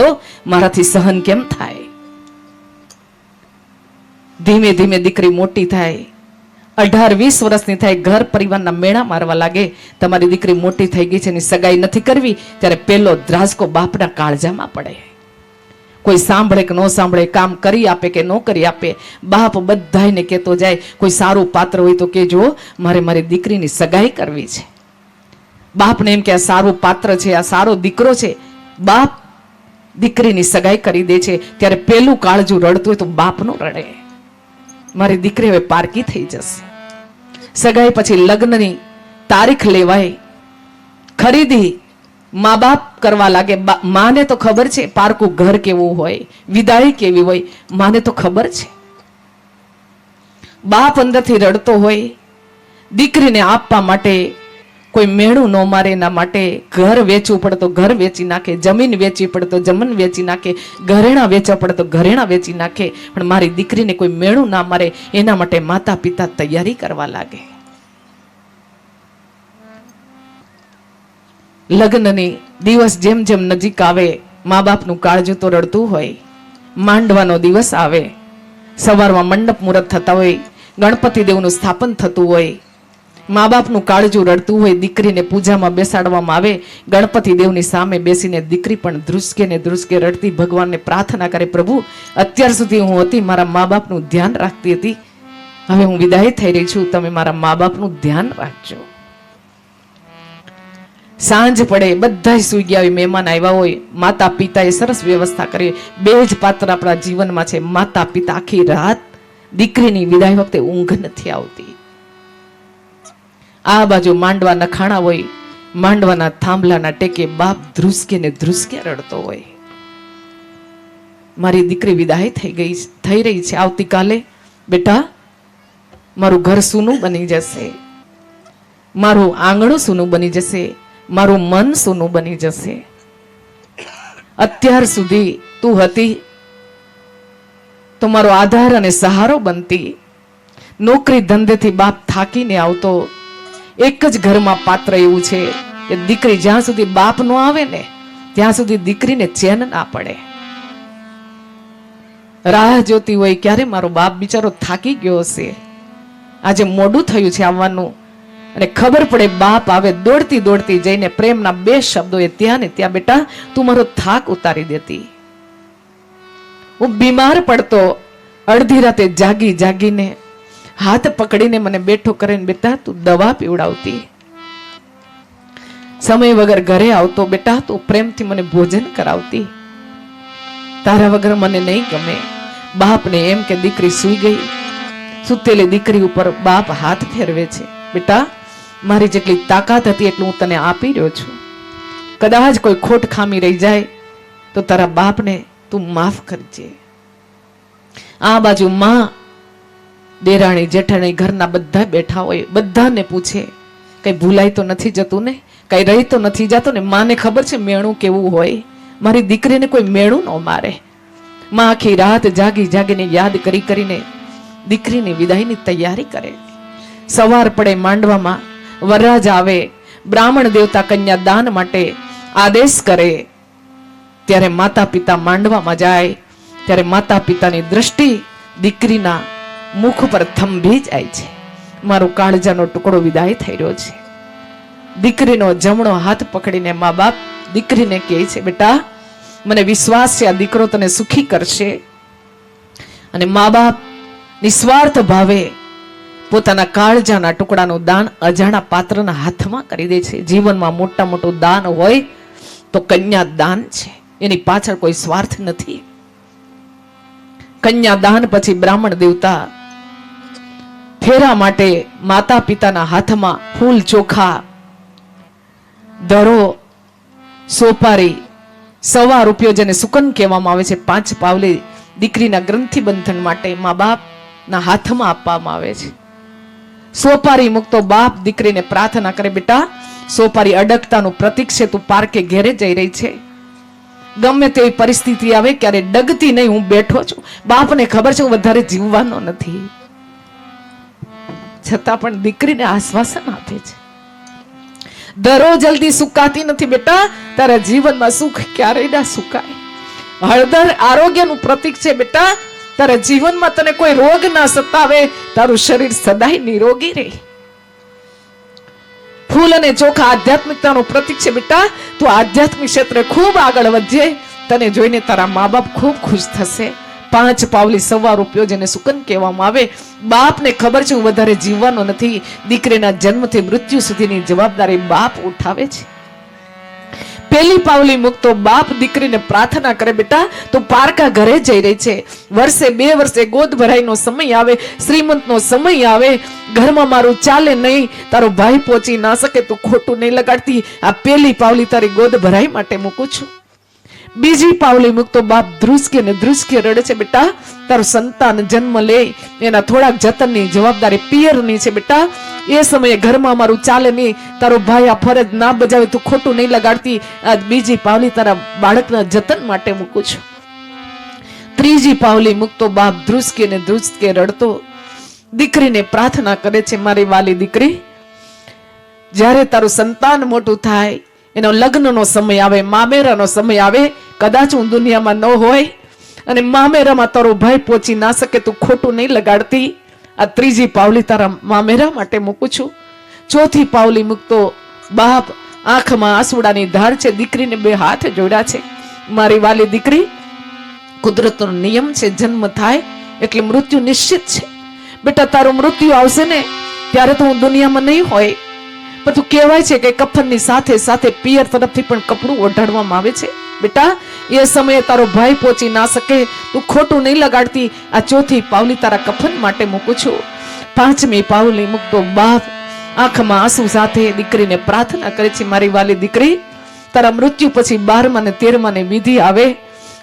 ટુકડો મારાથી સહન કેમ થાય? ધીમે ધીમે દીકરી મોટી થાય. અઢાર વીસ વર્ષની થાય, ઘર પરિવારના મેળા મારવા લાગે. તમારી દીકરી મોટી થઈ ગઈ છે, એની સગાઈ નથી કરવી, ત્યારે પેલો દ્રાસકો બાપના કાળજામાં પડે. કોઈ સાંભળે કે ન સાંભળે, કામ કરી આપે કે ન કરી આપે, બાપ બધાને કહેતો જાય, કોઈ સારું પાત્ર હોય તો કેજો મારે મારી દીકરીની સગાઈ કરવી છે. બાપને એમ કે, આ સારું પાત્ર છે, આ સારો દીકરો છે. બાપ દીકરીની સગાઈ કરી દે છે. ત્યારે પેલું કાળજું રડતું હોય તો બાપનું રડે. મારી દીકરી હવે પારકી થઈ જશે. સગાઈ પછી લગ્નની તારીખ લેવાય. ખરીદી મા બાપ કરવા લાગે. માને તો ખબર છે પારકું ઘર કેવું હોય, વિદાય કેવી હોય, માને તો ખબર છે. બાપ અંદરથી રડતો હોય, દીકરીને આપવા માટે કોઈ મેળું ન મારે એના માટે ઘર વેચવું પડે તો ઘર વેચી નાખે, જમીન વેચવી પડે તો જમીન વેચી નાખે, ઘરેણા વેચવા પડે તો ઘરેણા વેચી નાખે. પણ મારી દીકરીને કોઈ મેળું ના મારે એના માટે માતા પિતા તૈયારી કરવા લાગે. લગ્નની દિવસ જેમ જેમ નજીક આવે મા બાપનું કાળજું તો રડતું હોય, માંડવાનો દિવસ આવે, સવારમાં મંડપ મુહૂર્ત થતા હોય ગણપતિ દેવનું સ્થાપન થતું હોય મા બાપનું કાળજું રડતું હોય, દીકરીને પૂજામાં બેસાડવામાં આવે, ગણપતિ દેવની સામે બેસીને દીકરી પણ ધ્રુસકે ને ધ્રુસકે રડતી ભગવાનને પ્રાર્થના કરે, પ્રભુ, અત્યાર સુધી હું હતી, મારા મા બાપનું ધ્યાન રાખતી હતી. હવે હું વિદાય થઈ રહી છું. તમે મારા મા બાપનું ધ્યાન રાખજો. સાંજ પડે બધા સુઈ ગયા હોય, મહેમાન આવ્યા હોય માતા પિતાએ સરસ વ્યવસ્થા કરી. બે જ પાત્ર આપણા જીવનમાં છે. માતા પિતા આખી રાત દીકરીની વિદાય વખતે ઊંઘ નથી આવતી. આ બાજુ માંડવાના ખાણા હોય, માંડવાના થાંભલાના ટેકે બાપ ધ્રુસકે ને ધ્રુસકે રડતો હોય. મારી દીકરી વિદાય થઈ ગઈ થઈ રહી છે. આવતીકાલે બેટા, મારું ઘર સૂનું બની જશે. મારું આંગણું સૂનું બની જશે. મારું મન સૂનું બની જશે. અત્યાર સુધી તું હતી. તો મારો આધાર અને સહારો બનતી. નોકરી ધંધેથી બાપ થાકીને આવતો. એક જ ઘરમાં પાત્ર એવું છે કે દીકરી જ્યાં સુધી બાપ નો આવે ને, ત્યાં સુધી દીકરીને ચેન ના પડે. રાહ જોતી હોય ક્યારે મારો બાપ બિચારો થાકી ગયો હશે? આજે મોડું થયું છે આવવાનું. અને ખબર પડે બાપ આવે દોડતી દોડતી જઈને પ્રેમના બે શબ્દો એ ત્યાં ને ત્યાં, બેટા, તું મારો થાક ઉતારી દેતી. હું બીમાર પડતો અડધી રાતે જાગી જાગીને હાથ પકડીને મને બેઠો કરીને બેટા, તું દવા પીવડાવતી. સમય વગર ઘરે આવતો બેટા, તું પ્રેમથી મને ભોજન કરાવતી. તારા વગર મને નહીં ગમે. બાપને એમ કે દીકરી સૂઈ ગઈ. સુતેલી દીકરી ઉપર બાપ હાથ ફેરવે છે. બેટા, મારી જેટલી તાકાત હતી એટલું હું તને આપી રહ્યો છું. કદાચ કોઈ ખોટ ખામી રહી જાય, તો તારા બાપને તું માફ કરજે. આ બાજુ માં દેરાણી, જેઠાણી ઘરના બધા બેઠા હોય, બધાને પૂછે, કઈ ભૂલાઈ તો નથી જતું ને? કઈ રહી તો નથી જતું ને? માને ખબર છે મેણું કેવું હોય? મારી દીકરીને કોઈ મેણું ન મારે. માં આખી રાત જાગી જાગીને યાદ કરી કરીને દીકરીની વિદાયની તૈયારી કરે. સવાર પડે માંડવામાં, વરરાજ આવે, બ્રાહ્મણ દેવતા કન્યા દાન માટે આદેશ કરે. ત્યારે માતા પિતા માંડવામાં જાય, ત્યારે માતા પિતાની દ્રષ્ટિ દીકરીના મુખ પર થંભી જાય છે. મારો કાળજાનો ટુકડો વિદાય થઈ રહ્યો છે. દીકરીનો જમણો હાથ પકડીને મા બાપ દીકરીને કહે છે, બેટા, મને વિશ્વાસ છે આ દીકરો તને સુખી કરશે. અને મા બાપ નિસ્વાર્થ ભાવે પોતાના કાળજાના ટુકડાનું દાન અજાણા પાત્રના હાથમાં કરી દે છે. જીવનમાં મોટા મોટું દાન હોય તો કન્યા દાન છે. એની પાછળ કોઈ સ્વાર્થ નથી. કન્યા દાન પછી બ્રાહ્મણ દેવતા ફેરા માટે માતા પિતાના હાથમાં ફૂલ ચોખા દરો સોપારી સવા રૂપિયો જેને સુકન કહેવામાં આવે છે, પાંચ પાવલી દીકરીના ગ્રંથિ બંધન માટે મા બાપના હાથમાં આપવામાં આવે છે. સોપારી મુકતો બાપ દીકરીને પ્રાર્થના કરે, બેટા, સોપારી અડગતાનું પ્રતિક છે, તું પાર્કે ઘેરે જઈ રહી છે. ગમે તેવી પરિસ્થિતિ આવે ક્યારે ડગતી નહીં, હું બેઠો છું. બાપને ખબર છે, હું વધારે જીવવાનો નથી. છતાં પણ દીકરીને આશ્વાસન આપે છે. દરો જલ્દી સુકાતી નથી બેટા. તારા જીવનમાં સુખ ક્યારેય ના સુકાય. હળદર આરોગ્યનું પ્રતીક છે બેટા. તારા જીવનમાં તને કોઈ રોગ ના સતાવે. તારું શરીર સદાય નિરોગી રહે. ફૂલ અને ચોખા આધ્યાત્મિકતાનું પ્રતીક છે બેટા. તું આધ્યાત્મિક ક્ષેત્રે ખૂબ આગળ વધજે. તને જોઈને તારા મા બાપ ખૂબ ખુશ થશે. પાંચ પાવલી સવા રૂપિયો જેને સુકન કહેવામાં આવે. બાપને ખબર છે, હું વધારે જીવવાનો નથી. દીકરીના જન્મથી મૃત્યુ સુધીની જવાબદારી બાપ ઉઠાવે છે. પેલી પાવલી મૂકતો બાપ દીકરીને પ્રાર્થના કરે, બેટા, તો પારકા ઘરે જઈ રહી છે. વર્ષે બે વર્ષે ગોદ ભરાઈનો સમય આવે, શ્રીમંતનો સમય આવે. ઘરમાં મારું ચાલે નહીં. તારો ભાઈ પહોંચી ના શકે, તું ખોટું નહીં લગાડતી. આ પેલી પાવલી તારી ગોદ ભરાઈ માટે મૂકું છું. બીજી પાવલી મૂકતો બાપ ધ્રુસકે ને ધ્રુસકે રડે છે, બેટા. તારું સંતાન જન્મ લે. એના થોડાક જતનની જવાબદારી પિયરની છે, બેટા. એ સમયે ઘરમાં મારું ચાલે નહીં. તારો ભાઈ આ ફરજ ના બજાવે, તું ખોટું નહીં લગાડતી. આ બીજી પાવલી તારા બાળકના જતન માટે મૂકું છું. ત્રીજી પાવલી મૂકતો બાપ ધ્રુસકે ને ધ્રુસકે રડતો. દીકરીને પ્રાર્થના કરે છે, મારી વાલી દીકરી, જ્યારે તારું સંતાન મોટું થાય એનો લગ્નનો સમય આવે, મામેરાનો સમય આવે. કદાચ હું દુનિયામાં ન હોય અને મામેરામાં તારો ભાઈ પહોંચી ના શકે તું ખોટું નહીં લગાડતી. આ ત્રીજી પાવલી તારા મામેરા માટે મૂકું છું. ચોથી પાવલી મૂકતો બાપ આંખમાં આંસુડાની ધાર છે, દીકરીને બે હાથ જોડ્યા છે. મારી વાલી દીકરી, કુદરતનો નિયમ છે, જન્મ થાય એટલે મૃત્યુ નિશ્ચિત છે. બેટા, તારું મૃત્યુ આવશે ને, ત્યારે તો હું દુનિયામાં નહીં હોય. તું કહેવાય છે કે કફનની સાથે સાથે પિયર તરફથી પણ કપડું ઓઢાડવામાં આવે છે. બેટા, એ સમયે તારો ભાઈ પહોંચી ના શકે, તું ખોટું નહીં લગાડતી. આ ચોથી પાવલી તારા કફન માટે મૂકું છું. પાંચમી પાવલી મૂકતો બાપ, આંખમાં આંસુ સાથે દીકરીને પ્રાર્થના કરે છે, મારી વાલી દીકરી, તારા મૃત્યુ પછી બારમા ને તેરમા ને વિધિ આવે.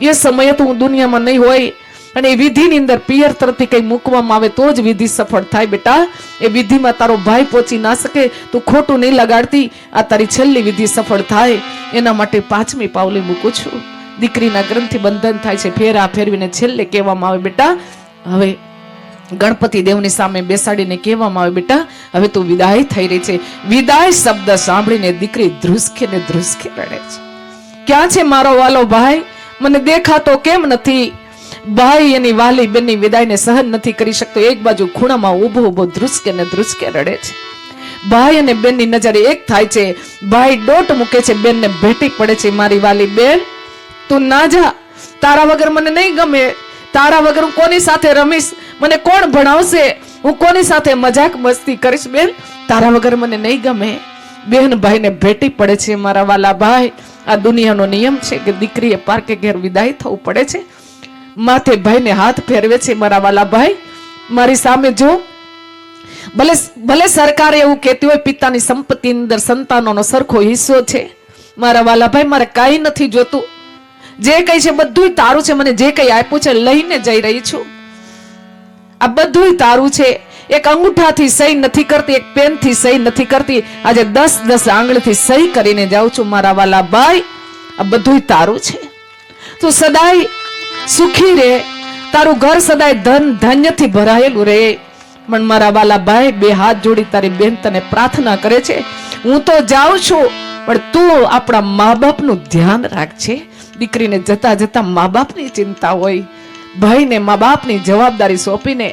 એ સમયે તો હું દુનિયામાં નહીં હોય અને એ વિધિની અંદર પિયર તરફથી કંઈ મૂકવામાં આવે તો જ વિધિ સફળ થાય બેટા. એ વિધિમાં તારો ભાઈ પહોંચી ના શકે તું ખોટું નહીં લગાડતી. આ તારી છેલ્લી વિધિ સફળ થાય. એના માટે પાંચમી પાવલી મૂકું છું. દીકરીના ગ્રંથિ બંધન થાય છે. ફેરા ફેરવીને છેલ્લે કહેવામાં આવે બેટા. હવે ગણપતિ દેવની સામે બેસાડીને કહેવામાં આવે બેટા. હવે તું વિદાય થઈ રહી છે. વિદાય શબ્દ સાંભળીને દીકરી ધ્રુસકે ને ધ્રુસકે રડે છે. ક્યાં છે મારો વાલો ભાઈ? મને દેખાતો કેમ નથી? ભાઈ એની વાલી બેનની વિદાયને સહન નથી કરી શકતો. એક બાજુ ખૂણામાં ઊભો ઊભો ધ્રુસકે ને ધ્રુસકે રડે છે. ભાઈ અને બેનની નજર એક થાય છે. ભાઈ ડોટ મૂકે છે. બેનને ભેટી પડે છે. મારી વાલી બેન, તું ના જા. તારા વગર મને નહીં ગમે. તારા વગર હું કોની સાથે રમીશ? મને કોણ ભણાવશે? હું કોની સાથે મજાક મસ્તી કરીશ? બેન, તારા વગર મને નહીં ગમે. બેન, ભાઈને ભેટી પડે છે મારા વાલા ભાઈ. આ દુનિયાનો નિયમ છે કે દીકરીએ પાર્કે ઘેર વિદાય થવું પડે છે. માથે ભાઈને હાથ ફેરવે છે મારા વાલા ભાઈ. મારી સામે જો. ભલે ભલે સરકાર એવું કહેતી હોય પિતાની સંપત્તિ અંદર સંતાનોનો સરખો હિસ્સો છે. મારા વાલા ભાઈ, મારે કાંઈ નથી જોતું. જે કઈ છે બધું તારું છે. મને જે કઈ આપ્યું છે લઈને જઈ રહી છું. આ બધુંય તારું છે. એક અંગૂઠાથી સહી નથી કરતી, એક પેનથી સહી નથી કરતી. આજે દસ દસ આંગળીથી સહી કરીને જાઉં છું મારા વાલા ભાઈ. આ બધુંય તારું છે. તું સદાય સુખી રે. તારું ઘર સદાય ધન ધાન્યથી ભરાયેલું રહે પણ મારા વાલા બે હાથ જોડી તારી બેન તને પ્રાર્થના કરે છે. હું તો જાઉં છું, પણ તું આપણા મા બાપનું ધ્યાન રાખજે. દીકરીને જતા જતા મા બાપની ચિંતા હોય. ભાઈને મા બાપની જવાબદારી સોંપીને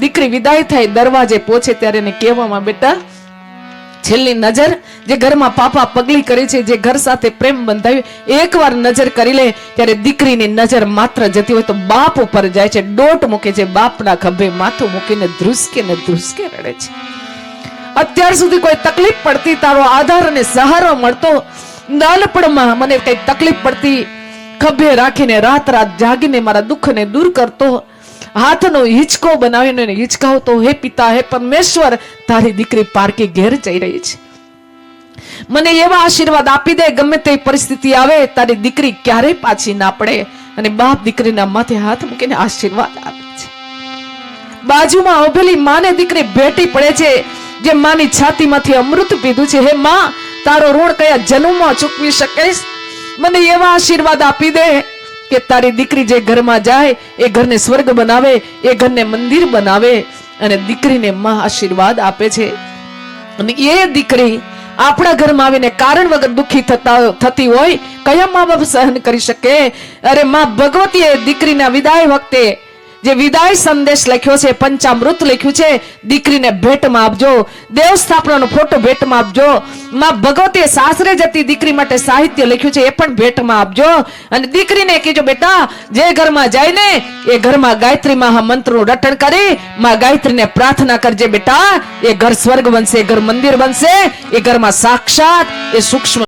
દીકરી વિદાય થાય દરવાજે પહોંચે ત્યારે એને કહેવામાં, બેટા, છેલ્લી નજર જે ઘરમાં પાપા પગલી કરે છે, જે ઘર સાથે પ્રેમ બંધાવ્યો એકવાર નજર કરી લે, ત્યારે દીકરીની નજર માત્ર જતી હોય તો બાપ ઉપર જાય છે, ડોટ મૂકે છે, બાપના ખભે માથું મૂકીને ધ્રુસકે ને ધ્રુસકે રડે છે. અત્યાર સુધી કોઈ તકલીફ પડતી, તારો આધાર અને સહારો મળતો નાનપણમાં મને કઈ તકલીફ પડતી, ખભે રાખીને રાત રાત જાગીને મારા દુઃખને દૂર કરતો, હાથનો હિંચકો બનાવીને હિંચકાવતો, હે પિતા, હે પરમેશ્વર, તારી દીકરી પારકી ઘેર જઈ રહી છે. મને એવા આશીર્વાદ આપી દે, ગમે તે પરિસ્થિતિ આવે, તારી દીકરી ક્યારેય પાછી ના પડે. અને બાપ દીકરીના માથે હાથ મૂકીને આશીર્વાદ આપે છે. બાજુમાં ઉભેલી માને દીકરી ભેટી પડે છે, જે માની છાતીમાંથી અમૃત પીધું છે. હે માં, તારો ઋણ કયા જન્મમાં ચૂકવી શકીશ? મને એવા આશીર્વાદ આપી દે કે તારી દીકરી જે ઘરમાં જાય, એ ઘરને સ્વર્ગ બનાવે, એ ઘરને મંદિર બનાવે અને દીકરીને માં આશીર્વાદ આપે છે. અને એ દીકરી આપણા ઘરમાં આવીને કારણ વગર દુઃખી થતા થતી હોય, કયા મા બાપ સહન કરી શકે? અરે માં ભગવતીએ દીકરીના વિદાય વખતે જે વિદાય સંદેશ લખ્યો છે, પંચામૃત લખ્યું છે, દીકરીને ભેટમાં આપજો દેવ સ્થાપનાનો ફોટો ભેટમાં આપજો, માં ભગવતીએ સાસરે જતી દીકરી માટે સાહિત્ય લખ્યું છે, એ પણ ભેટમાં આપજો. અને દીકરીને કહેજો, બેટા, જે ઘરમાં જાય ને એ ઘરમાં ગાયત્રી મહામંત્રનું રટણ કરી, માં ગાયત્રીને પ્રાર્થના કરજે બેટા, એ ઘર સ્વર્ગ બનશે ઘર મંદિર બનશે, એ ઘરમાં સાક્ષાત, એ સૂક્ષ્મ